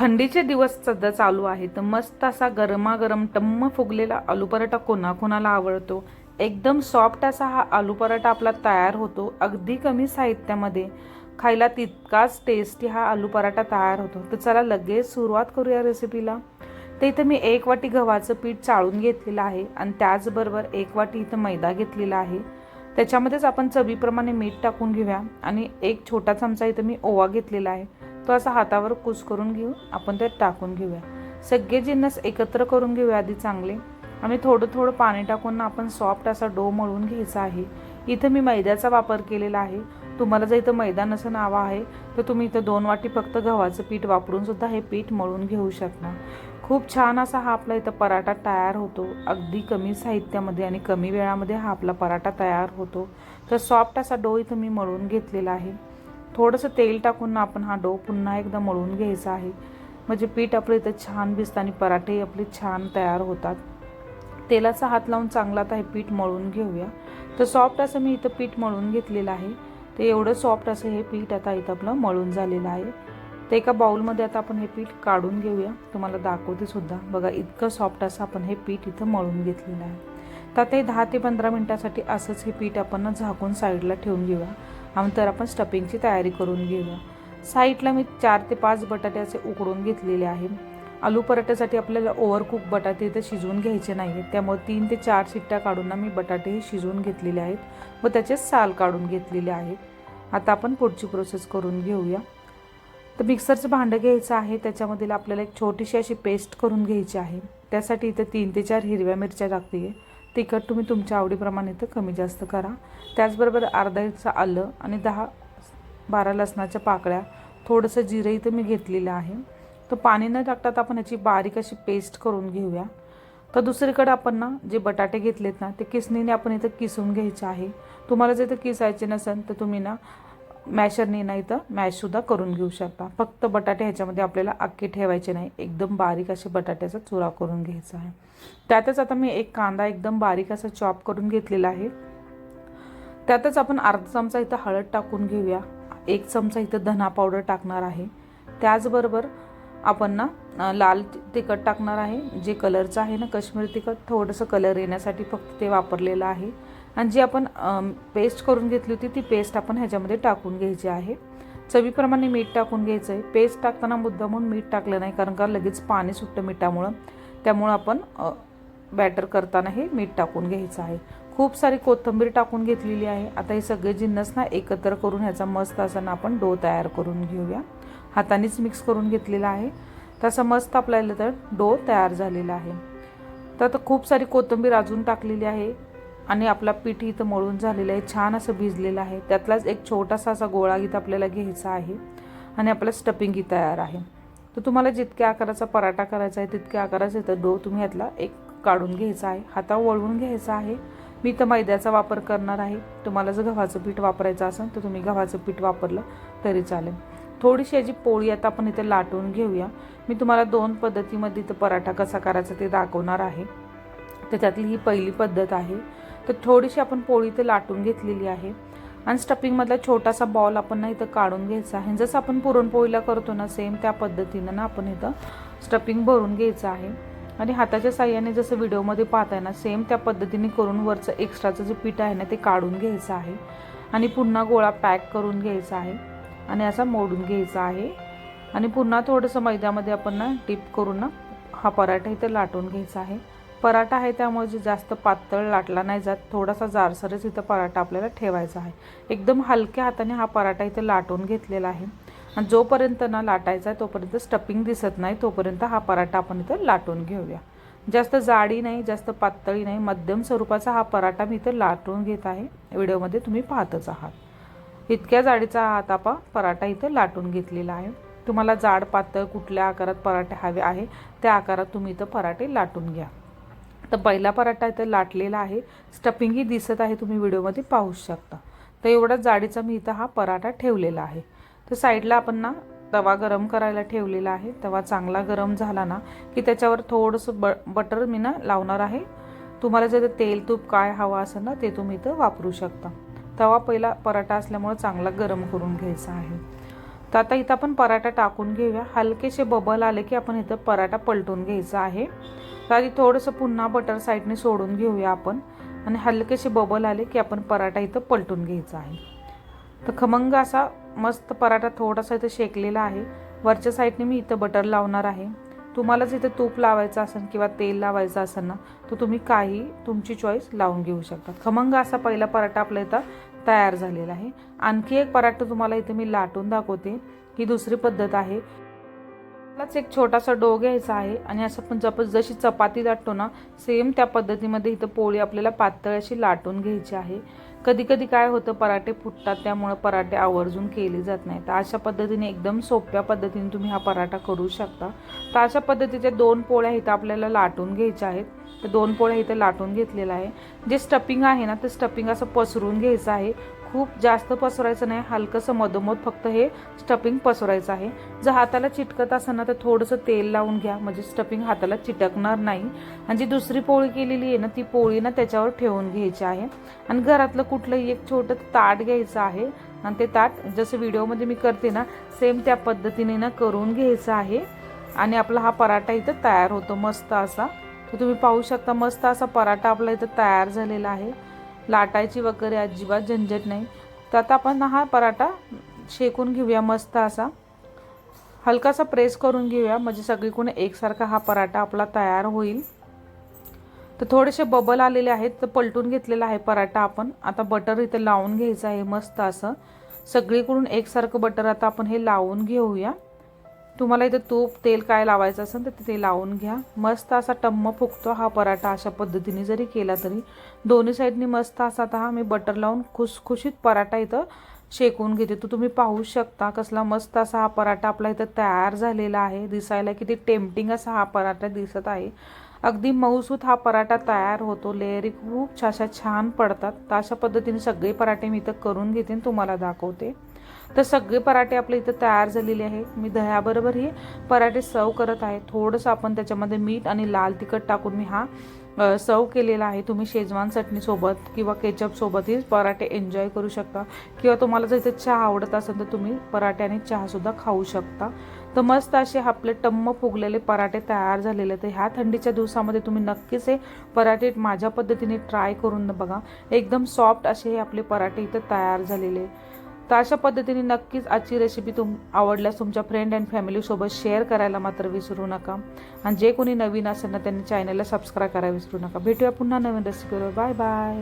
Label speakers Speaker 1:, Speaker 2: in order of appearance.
Speaker 1: थंडीचे दिवस सध्या चालू आहे तर मस्त असा गरमागरम टम्म फुगलेला आलू पराठा कोणाकोणाला आवडतो. एकदम सॉफ्ट असा हा आलू पराठा आपला तयार होतो अगदी कमी साहित्यामध्ये. खायला तितकाच टेस्टी हा आलू पराठा तयार होतो. तर चला लगेच सुरुवात करूया रेसिपीला तर इथं मी एक वाटी गव्हाचं पीठ चाळून घेतलेलं आहे आणि त्याचबरोबर एक वाटी इथं मैदा घेतलेला आहे. त्याच्यामध्येच आपण चवीप्रमाणे मीठ टाकून घेऊया आणि एक छोटा चमचा इथं मी ओवा घेतलेला आहे. तो असा हातावर कूस करून घेऊ आपण त्यात टाकून घेऊया. सगळे जिन्नस एकत्र करून घेऊया आधी चांगले. आणि थोडं थोडं पाणी टाकून ना आपण सॉफ्ट असा डो मळून घ्यायचा आहे. इथं मी मैद्याचा वापर केलेला आहे. तुम्हाला जर इथं मैदा नसं नावं आहे तर तुम्ही इथं दोन वाटी फक्त गव्हाचं पीठ वापरून सुद्धा हे पीठ मळून घेऊ शकता. खूप छान असा हा आपला इथं पराठा तयार होतो. अगदी कमी साहित्यामध्ये आणि कमी वेळामध्ये हा आपला पराठा तयार होतो. तर सॉफ्ट असा डो इथं मी मळून घेतलेला आहे. थोडंसं तेल टाकून ना आपण हा डो पुन्हा एकदा मळून घ्यायचा आहे. म्हणजे पीठ आपलं इथं छान भिजतं आणि पराठे आपले छान तयार होतात. तेलाचा हात लावून चांगला आता हे पीठ मळून घेऊया. तर सॉफ्ट असं मी इथं पीठ मळून घेतलेलं आहे. ते एवढं सॉफ्ट असं हे पीठ आता इथं आपलं मळून झालेलं आहे. ते एका बाउलमध्ये आता आपण हे पीठ काढून घेऊया. तुम्हाला दाखवते सुद्धा. बघा इतकं सॉफ्ट असं आपण हे पीठ इथं मळून घेतलेलं आहे. तर ते दहा ते पंधरा मिनटासाठी असंच हे पीठ आपण झाकून साईडला ठेवून घेऊया. तर आपण स्टफिंगची तयारी करून घेऊया. साईडला मी चार ते पाच बटाटे असे उकडून घेतलेले आहे. आलू पराठ्यासाठी आपल्याला ओव्हरकुक बटाटे इथं शिजवून घ्यायचे नाही आहेत त्यामुळे तीन ते चार शिट्ट्या काढून ना मी बटाटे हे शिजवून घेतलेले आहेत. व त्याचे साल काढून घेतलेले आहेत आता आपण पुढची प्रोसेस करून घेऊया. तर मिक्सरचं भांडं घ्यायचं आहे. त्याच्यामध्ये आपल्याला एक छोटीशी अशी पेस्ट करून घ्यायची आहे. त्यासाठी इथं तीन ते चार हिरव्या मिरच्या टाकते. तिखट तुम्ही तुमच्या आवडीप्रमाणे इथं कमी जास्त करा. त्याचबरोबर अर्धा इंचा आलं आणि दहा बारा लसणाच्या पाकळ्या थोडंसं जिरं इथं मी घेतलेलं आहे. तर पाणी न टाकता आपण याची बारीक अशी पेस्ट करून घेऊया. तर दुसरीकडे आपण ना जे बटाटे घेतलेत ना ते किसणीने आपण इथं किसून घ्यायचे आहे. तुम्हाला जर इथं किसायचे नसेल तर तुम्ही ना मॅशरने नाही तर मॅशसुद्धा करून घेऊ शकता. फक्त बटाटे ह्याच्यामध्ये आपल्याला अख्खे ठेवायचे नाही. एकदम बारीक असे बटाट्याचा चुरा करून घ्यायचा आहे. त्यातच आता मी एक कांदा एकदम बारीक असा चॉप करून घेतलेला आहे. त्यातच आपण अर्धा चमचा इथं हळद टाकून घेऊया. एक चमचा इथं धना पावडर टाकणार आहे. त्याचबरोबर आपण ना लाल तिखट टाकणार आहे. जे कलरचं आहे ना कश्मीर तिखट थोडंसं कलर येण्यासाठी फक्त ते वापरलेलं आहे. आणि जी आपण पेस्ट करून घेतली होती ती पेस्ट आपण ह्याच्यामध्ये टाकून घ्यायची आहे. चवीप्रमाणे मीठ टाकून घ्यायचं आहे पेस्ट टाकताना मुद्दा म्हणून मीठ टाकलं नाही कारण का लगेच पाणी सुटतं मिठामुळं. त्यामुळं आपण बॅटर करताना हे मीठ टाकून घ्यायचं आहे. खूप सारी कोथिंबीर टाकून घेतलेली आहे. आता हे सगळे जिन्नस ना एकत्र करून ह्याचा मस्त असा ना आपण डो तयार करून घेऊया. हातानेच मिक्स करून घेतलेला आहे. तसं मस्त आपल्याला तर डो तयार झालेला आहे. तर खूप सारी कोथिंबीर अजून टाकलेली आहे. आणि आपला पीठ इथं मळून झालेलं आहे छान असं भिजलेलं आहे. त्यातलाच एक छोटासा असा गोळा इथं आपल्याला घ्यायचा आहे आणि आपलं स्टपिंग ही तयार आहे. तर तुम्हाला जितक्या आकाराचा पराठा करायचा आहे तितक्या आकाराचा इथं डो तुम्ही यातला एक काढून घ्यायचा आहे. हाता वळवून घ्यायचा आहे. मी तर मैद्याचा वापर करणार आहे. तुम्हाला जर गव्हाचं पीठ वापरायचं असेल तर तुम्ही गव्हाचं पीठ वापरलं तरी चालेल. थोडीशी याची पोळी आता आपण इथे लाटून घेऊया. मी तुम्हाला दोन पद्धतीमध्ये इथं पराठा कसा करायचा ते दाखवणार आहे. तर त्यातली ही पहिली पद्धत आहे. तर थोडीशी आपण पोळी इथे लाटून घेतलेली आहे. आणि स्टफिंगमधला छोटासा बॉल आपण ना इथं काढून घ्यायचा आहे. जसं आपण पुरणपोळीला करतो ना सेम त्या पद्धतीनं ना आपण इथं स्टफिंग भरून घ्यायचं आहे. आणि हाताच्या साह्याने जसं व्हिडिओमध्ये पाहताय ना सेम त्या पद्धतीने करून वरचं एक्स्ट्राचं जे पीठ आहे ना ते काढून घ्यायचं आहे. आणि पुन्हा गोळा पॅक करून घ्यायचा आहे. आणि असा मोडून घ्यायचा आहे. आणि पुन्हा थोडंसं मैद्यामध्ये आपण ना टिप करून ना हा पराठा इथं लाटून घ्यायचा आहे. पराठा आहे त्यामुळे जे जास्त पातळ लाटला नाही जात थोडासा जारसरच इथं पराठा आपल्याला ठेवायचा आहे. एकदम हलक्या हाताने हा पराठा इथं लाटून घेतलेला आहे. आणि जोपर्यंत ना लाटायचा आहे तोपर्यंत स्टपिंग दिसत नाही तोपर्यंत हा पराठा आपण इथं लाटून घेऊया. जास्त जाडी नाही जास्त पातळी नाही मध्यम स्वरूपाचा हा पराठा मी इथं लाटून घेत आहे. व्हिडिओमध्ये तुम्ही पाहतच आहात. इतक्या जाडीचा हा आता पराठा इथं लाटून घेतलेला आहे. तुम्हाला जाड पातळ कुठल्या आकारात पराठे हवे आहे त्या आकारात तुम्ही इथं पराठे लाटून घ्या. तर पहिला पराठा इथं लाटलेला आहे. स्टफिंगही दिसत आहे तुम्ही व्हिडिओमध्ये पाहू शकता. तर एवढा जाडीचा मी इथं हा पराठा ठेवलेला आहे. तर साईडला आपण ना तवा गरम करायला ठेवलेला आहे. तवा चांगला गरम झाला ना की त्याच्यावर थोडंसं ब बटर मी ना लावणार आहे. तुम्हाला जर तेल तूप काय हवं असेल ना ते तुम्ही इथं वापरू शकता. तवा पहिला पराठा असल्यामुळे चांगला गरम करून घ्यायचा आहे. तर आता इथं आपण पराठा टाकून घेऊया. हलकेसे बबल आले की आपण इथं पराठा पलटून घ्यायचा आहे. तर आधी थोडंसं पुन्हा बटर साईडने सोडून घेऊया आपण. आणि हलकेसे बबल आले की आपण पराठा इथं पलटून घ्यायचा आहे. तर खमंग असा मस्त पराठा थोडासा इथं शेकलेला आहे. वरच्या साईडने मी इथं बटर लावणार आहे. तुम्हालाच इथं तूप लावायचं असेल किंवा तेल लावायचं असेल ना तर तुम्ही काही तुमची चॉईस लावून घेऊ शकता. खमंग असा पहिला पराठा आपला इथं तयार झालेला आहे. आणखी एक पराठा तुम्हाला इथे मी लाटून दाखवते. ही दुसरी पद्धत आहे. आपलाच एक छोटासा डो घ्यायचा आहे आणि असं पण जप जशी चपाती लाटतो ना सेम त्या पद्धतीमध्ये इथं पोळी आपल्याला पातळ अशी लाटून घ्यायची आहे. कधी कधी काय होतं पराठे फुटतात त्यामुळे पराठे आवर्जून केले जात नाही तर अशा पद्धतीने एकदम सोप्या पद्धतीने तुम्ही हा पराठा करू शकता. तर अशा पद्धतीच्या दोन पोळ्या इथं आपल्याला लाटून घ्यायच्या आहेत. तर दोन पोळ्या इथं लाटून घेतलेलं आहे. जे स्टफिंग आहे ना ते स्टफिंग असं पसरून घ्यायचं आहे. खूप जास्त पसरायचं नाही हलकंसं मधोमध फक्त हे स्टफिंग पसरायचं आहे. जर हाताला चिटकत असताना तर थोडंसं तेल लावून घ्या म्हणजे स्टफिंग हाताला चिटकणार नाही. आणि जी दुसरी पोळी केलेली आहे ना ती पोळी ना त्याच्यावर ठेवून घ्यायची आहे. आणि घरातलं कुठलंही एक छोटं ताट घ्यायचं आहे. आणि ते ताट जसं व्हिडिओमध्ये मी करते ना सेम त्या पद्धतीने ना करून घ्यायचं आहे. आणि आपला हा पराठा इथं तयार होतो मस्त असा. तर तुम्ही पाहू शकता मस्त असा पराठा आपला इथं तयार झालेला आहे. लाटायची वगैरे अजिबात झंझट नाही. तर आता आपण हा पराठा शेकून घेऊया मस्त असा. हलकासा प्रेस करून घेऊया म्हणजे सगळीकडून एकसारखा हा पराठा आपला तयार होईल. तर थोडेसे बबल आलेले आहेत तर पलटून घेतलेला आहे पराठा आपण. आता बटर इथे लावून घ्यायचं आहे मस्त असं. सगळीकडून एकसारखं बटर आता आपण हे लावून घेऊया. तुम्हाला इथं तूप तेल काय लावायचं असेल तर ते लावून घ्या. मस्त असा टम्म फुगतो हा पराठा अशा पद्धतीने जरी केला तरी. दोन्ही साईडनी मस्त असा आता हा मी बटर लावून खुसखुशीत पराठा इथं शेकून घेते. तो तुम्ही पाहू शकता कसला मस्त असा हा पराठा आपला इथं तयार झालेला आहे. दिसायला किती टेम्पटिंग असा हा पराठा दिसत आहे. अगदी मऊसूत हा पराठा तयार होतो. लेअरी खूप छाशा छान पडतात. तर अशा पद्धतीने सगळे पराठे मी इथं करून घेते आणि तुम्हाला दाखवते. तर सगळे पराठे आपले इथं तयार झालेले आहेत. मी दह्याबरोबर हे पराठे सर्व करत आहे. थोडंसं आपण त्याच्यामध्ये मीठ आणि लाल तिखट टाकून मी हा सर्व केलेला आहे. तुम्ही शेजवान चटणीसोबत किंवा केचपसोबतही पराठे एन्जॉय करू शकता. किंवा तुम्हाला जर इथे चहा आवडत असेल तर तुम्ही पराठे आणि चहासुद्धा खाऊ शकता. तर मस्त असे आपले टम्म फुगलेले पराठे तयार झालेले तर ह्या थंडीच्या दिवसामध्ये तुम्ही नक्कीच हे पराठे माझ्या पद्धतीने ट्राय करून बघा. एकदम सॉफ्ट असे हे आपले पराठे इथं तयार झालेले तर अशा पद्धतीने नक्कीच आजची रेसिपी तुम आवडल्यास तुमच्या फ्रेंड अँड फॅमिलीसोबत शेअर करायला मात्र विसरू नका. आणि जे कोणी नवीन असेल ना त्यांनी चॅनलला सबस्क्राईब करायला विसरू नका. भेटूया पुन्हा नवीन रेसिपीवर बाय बाय